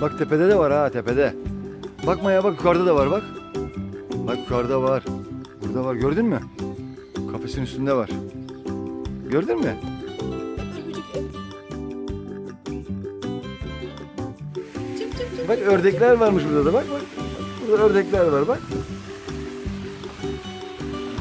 Bak tepede de var ha tepede. Bakma ya bak yukarıda da var bak. Bak yukarıda var. Burada var gördün mü? Kafesin üstünde var. Gördün mü? Bak ördekler varmış burada da bak bak. Burada ördekler var bak.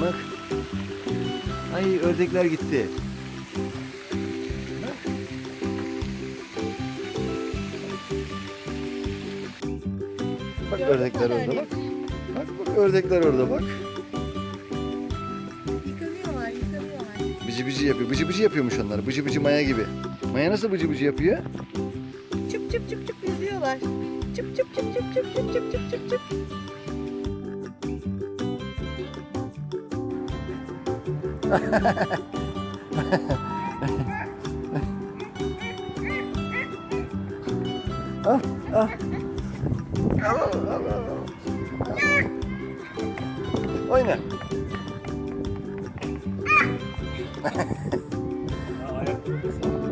Bak. Ay ördekler gitti. Bak ördekler orada bak. Bak bak ördekler orada bak. Yıkanıyorlar, yıkanıyorlar. Bıcı bıcı yapıyor. Bıcı bıcı yapıyormuş onlar. Bıcı bıcı maya gibi. Maya nasıl bıcı bıcı yapıyor? Çıp çıp çıp çıp yüzüyorlar. Çıp çıp çıp çıp çıp çıp çıp çıp çıp çıp. Al al. Oyna. Ayakta